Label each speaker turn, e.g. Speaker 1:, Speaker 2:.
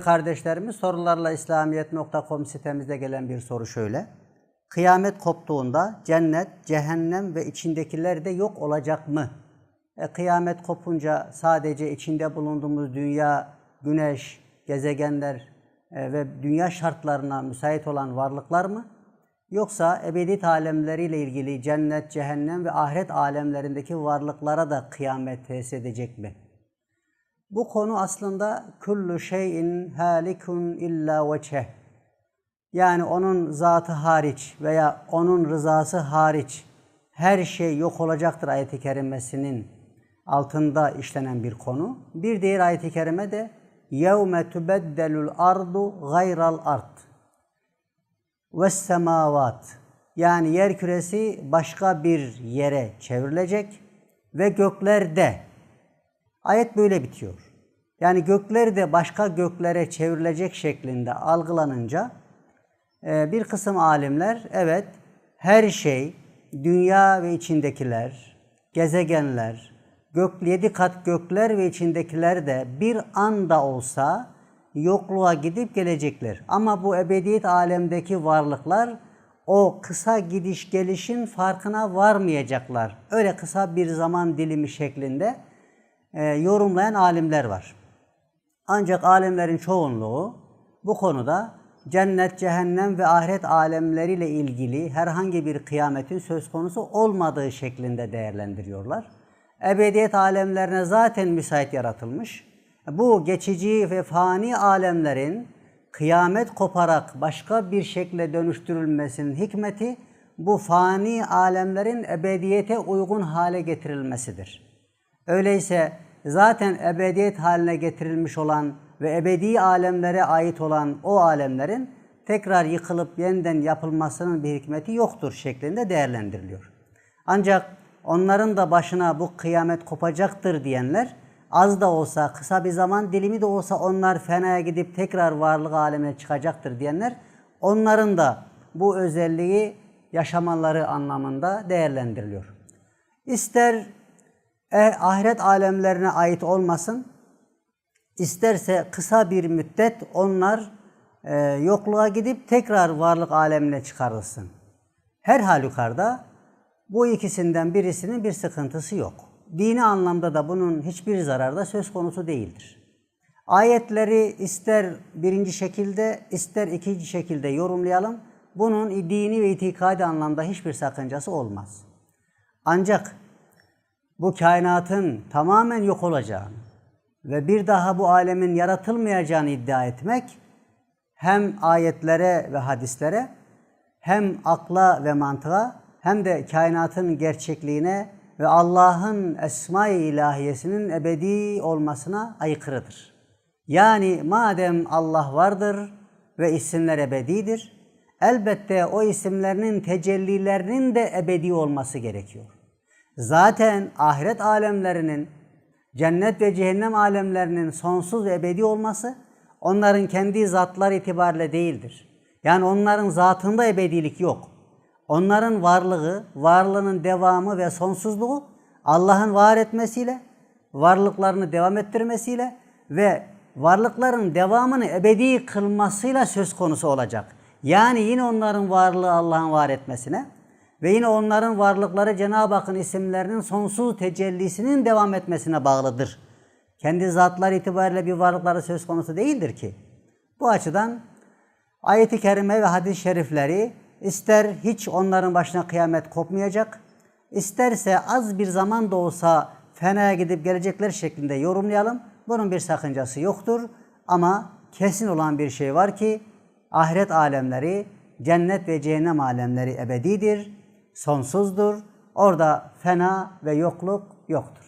Speaker 1: kardeşlerimiz sorularla İslamiyet.com sitemizde gelen bir soru şöyle. Kıyamet koptuğunda cennet, cehennem ve içindekiler de yok olacak mı? E, kıyamet kopunca sadece içinde bulunduğumuz dünya, güneş, gezegenler e, ve dünya şartlarına müsait olan varlıklar mı? Yoksa ebedi alemleriyle ilgili cennet, cehennem ve ahiret alemlerindeki varlıklara da kıyamet tesis edecek mi? Bu konu aslında kullu şeyin halikun illa veçeh. Yani onun zatı hariç veya onun rızası hariç her şey yok olacaktır ayet-i kerimesinin altında işlenen bir konu. Bir diğer ayet-i kerime de يَوْمَ تُبَدَّلُ الْأَرْضُ غَيْرَ الْأَرْضِ ve semavat yani yer küresi başka bir yere çevrilecek ve göklerde ayet böyle bitiyor. Yani gökler de başka göklere çevrilecek şeklinde algılanınca e, bir kısım alimler evet her şey dünya ve içindekiler, gezegenler, gök, yedi kat gökler ve içindekiler de bir anda olsa yokluğa gidip gelecekler. Ama bu ebediyet alemdeki varlıklar o kısa gidiş gelişin farkına varmayacaklar. Öyle kısa bir zaman dilimi şeklinde e, yorumlayan alimler var. Ancak alimlerin çoğunluğu bu konuda cennet, cehennem ve ahiret alemleriyle ilgili herhangi bir kıyametin söz konusu olmadığı şeklinde değerlendiriyorlar. Ebediyet alemlerine zaten müsait yaratılmış. Bu geçici ve fani alemlerin kıyamet koparak başka bir şekle dönüştürülmesinin hikmeti bu fani alemlerin ebediyete uygun hale getirilmesidir. Öyleyse zaten ebediyet haline getirilmiş olan ve ebedi alemlere ait olan o alemlerin tekrar yıkılıp yeniden yapılmasının bir hikmeti yoktur şeklinde değerlendiriliyor. Ancak onların da başına bu kıyamet kopacaktır diyenler az da olsa kısa bir zaman dilimi de olsa onlar fenaya gidip tekrar varlık alemine çıkacaktır diyenler onların da bu özelliği yaşamaları anlamında değerlendiriliyor. İster e, ahiret alemlerine ait olmasın, isterse kısa bir müddet onlar e, yokluğa gidip tekrar varlık alemine çıkarılsın. Her halükarda bu ikisinden birisinin bir sıkıntısı yok. Dini anlamda da bunun hiçbir zararı da söz konusu değildir. Ayetleri ister birinci şekilde ister ikinci şekilde yorumlayalım. Bunun dini ve itikadi anlamda hiçbir sakıncası olmaz. Ancak bu kainatın tamamen yok olacağını ve bir daha bu alemin yaratılmayacağını iddia etmek hem ayetlere ve hadislere hem akla ve mantığa hem de kainatın gerçekliğine ve Allah'ın esma-i ilahiyesinin ebedi olmasına aykırıdır. Yani madem Allah vardır ve isimler ebedidir, elbette o isimlerinin tecellilerinin de ebedi olması gerekiyor. Zaten ahiret alemlerinin, cennet ve cehennem alemlerinin sonsuz ve ebedi olması onların kendi zatları itibariyle değildir. Yani onların zatında ebedilik yok. Onların varlığı, varlığının devamı ve sonsuzluğu Allah'ın var etmesiyle, varlıklarını devam ettirmesiyle ve varlıkların devamını ebedi kılmasıyla söz konusu olacak. Yani yine onların varlığı Allah'ın var etmesine ve yine onların varlıkları Cenab-ı Hakk'ın isimlerinin sonsuz tecellisinin devam etmesine bağlıdır. Kendi zatları itibariyle bir varlıkları söz konusu değildir ki. Bu açıdan ayeti kerime ve hadis-i şerifleri ister hiç onların başına kıyamet kopmayacak, isterse az bir zaman da olsa fenaya gidip gelecekler şeklinde yorumlayalım. Bunun bir sakıncası yoktur ama kesin olan bir şey var ki ahiret alemleri, cennet ve cehennem alemleri ebedidir, sonsuzdur. Orada fena ve yokluk yoktur.